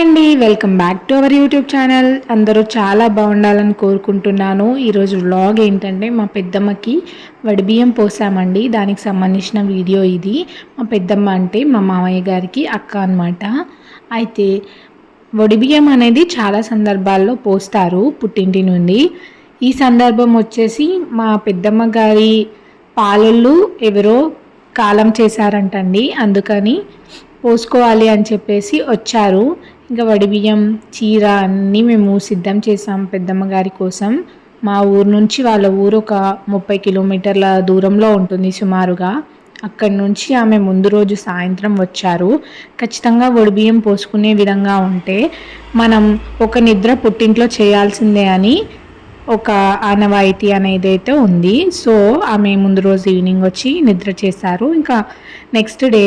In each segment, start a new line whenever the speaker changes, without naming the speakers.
అండి. Welcome back to our YouTube channel. అందరూ చాలా బాగుండాలని కోరుకుంటున్నాను. ఈరోజు వ్లాగ్ ఏంటంటే మా పెద్దమ్మకి వడిబియ్యం పోసామండి. దానికి సంబంధించిన వీడియో ఇది. మా పెద్దమ్మ అంటే మా మామయ్య గారికి అక్క అనమాట అయితే వడిబియ్యం అనేది చాలా సందర్భాల్లో పోస్తారు పుట్టింటి నుండి. ఈ సందర్భం వచ్చేసి మా పెద్దమ్మ గారి పాలళ్ళు ఎవరో కాలం చేశారంటండి. అందుకని పోసుకోవాలి అని చెప్పేసి వచ్చారు. ఇంకా వడిబియ్యం చీర అన్నీ మేము సిద్ధం చేసాం పెద్దమ్మ గారి కోసం. మా ఊరు నుంచి వాళ్ళ ఊరు ఒక ముప్పై కిలోమీటర్ల దూరంలో ఉంటుంది సుమారుగా. అక్కడి నుంచి ఆమె ముందు రోజు సాయంత్రం వచ్చారు. ఖచ్చితంగా వడిబియ్యం పోసుకునే విధంగా ఉంటే మనం ఒక నిద్ర పుట్టింట్లో చేయాల్సిందే అని ఒక ఆనవాయితీ అనేది అయితే ఉంది. సో ఆమె ముందు రోజు ఈవినింగ్ వచ్చి నిద్ర చేశారు. ఇంకా నెక్స్ట్ డే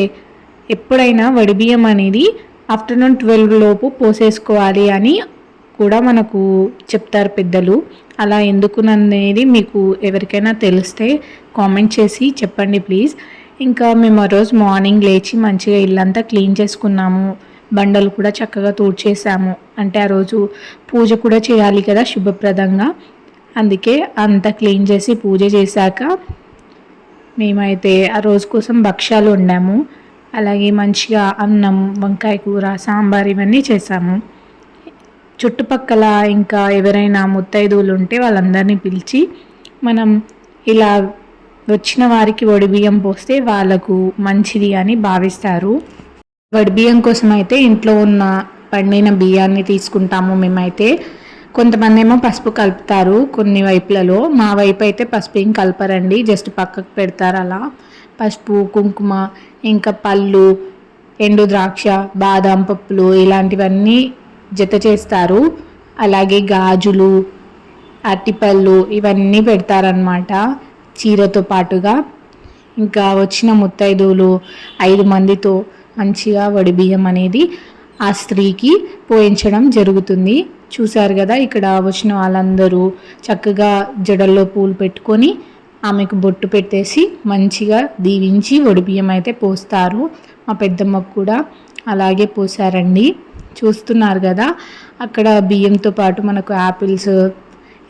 ఎప్పుడైనా వడిబియ్యం అనేది ఆఫ్టర్నూన్ ట్వెల్వ్ లోపు పోసేసుకోవాలి అని కూడా మనకు చెప్తారు పెద్దలు. అలా ఎందుకుననేది మీకు ఎవరికైనా తెలిస్తే కామెంట్ చేసి చెప్పండి ప్లీజ్. ఇంకా మేము ఆ రోజు మార్నింగ్ లేచి మంచిగా ఇల్లంతా క్లీన్ చేసుకున్నాము. బండలు కూడా చక్కగా తూడ్చేసాము. అంటే ఆ రోజు పూజ కూడా చేయాలి కదా శుభప్రదంగా. అందుకే అంతా క్లీన్ చేసి పూజ చేశాక మేమైతే ఆ రోజు కోసం భక్ష్యాలు వండాము. అలాగే మంచిగా అన్నం వంకాయ కూర సాంబార్ ఇవన్నీ చేశాము. చుట్టుపక్కల ఇంకా ఎవరైనా ముత్తైదువులు ఉంటే వాళ్ళందరినీ పిలిచి మనం ఇలా వచ్చిన వారికి వడిబియ్యం పోస్తే వాళ్ళకు మంచిది అని భావిస్తారు. వడిబియ్యం కోసం అయితే ఇంట్లో ఉన్న పండిన బియ్యాన్ని తీసుకుంటాము మేమైతే. కొంతమంది ఏమో పసుపు కలుపుతారు కొన్ని వైపులలో. మా వైపు అయితే పసుపు ఏం కలపరండి జస్ట్ పక్కకు పెడతారు అలా. పసుపు కుంకుమ ఇంకా పళ్ళు ఎండు ద్రాక్ష బాదం పప్పులు ఇలాంటివన్నీ జత చేస్తారు. అలాగే గాజులు అరటిపళ్ళు ఇవన్నీ పెడతారనమాట చీరతో పాటుగా. ఇంకా వచ్చిన ముత్తైదువులు ఐదు మందితో మంచిగా వడిబియ్యం అనేది ఆ స్త్రీకి పోయించడం జరుగుతుంది. చూశారు కదా ఇక్కడ వచ్చిన వాళ్ళందరూ చక్కగా జడల్లో పూలు పెట్టుకొని ఆమెకు బొట్టు పెట్టేసి మంచిగా దీవించి ఒడిబియ్యం అయితే పోస్తారు. మా పెద్దమ్మకు కూడా అలాగే పోసారండి. చూస్తున్నారు కదా అక్కడ బియ్యంతో పాటు మనకు యాపిల్స్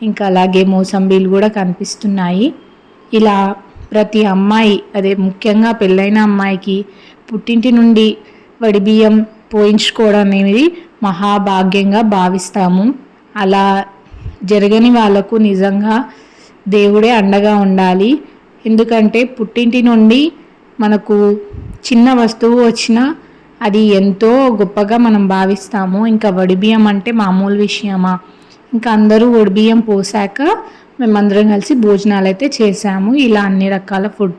ఇంకా అలాగే మోసంబీలు కూడా కనిపిస్తున్నాయి. ఇలా ప్రతి అమ్మాయి అదే ముఖ్యంగా పెళ్ళైన అమ్మాయికి పుట్టింటి నుండి వడి బియ్యం పోయించుకోవడం అనేది మహాభాగ్యంగా భావిస్తాము. అలా జరగని వాళ్ళకు నిజంగా దేవుడే అండగా ఉండాలి. ఎందుకంటే పుట్టింటి నుండి మనకు చిన్న వస్తువు వచ్చినా అది ఎంతో గొప్పగా మనం భావిస్తాము. ఇంకా వడిబియ్యం అంటే మామూలు విషయమా? ఇంకా అందరూ వడిబియ్యం పోసాక మేమందరం కలిసి భోజనాలు అయితే చేసాము. ఇలా అన్ని రకాల ఫుడ్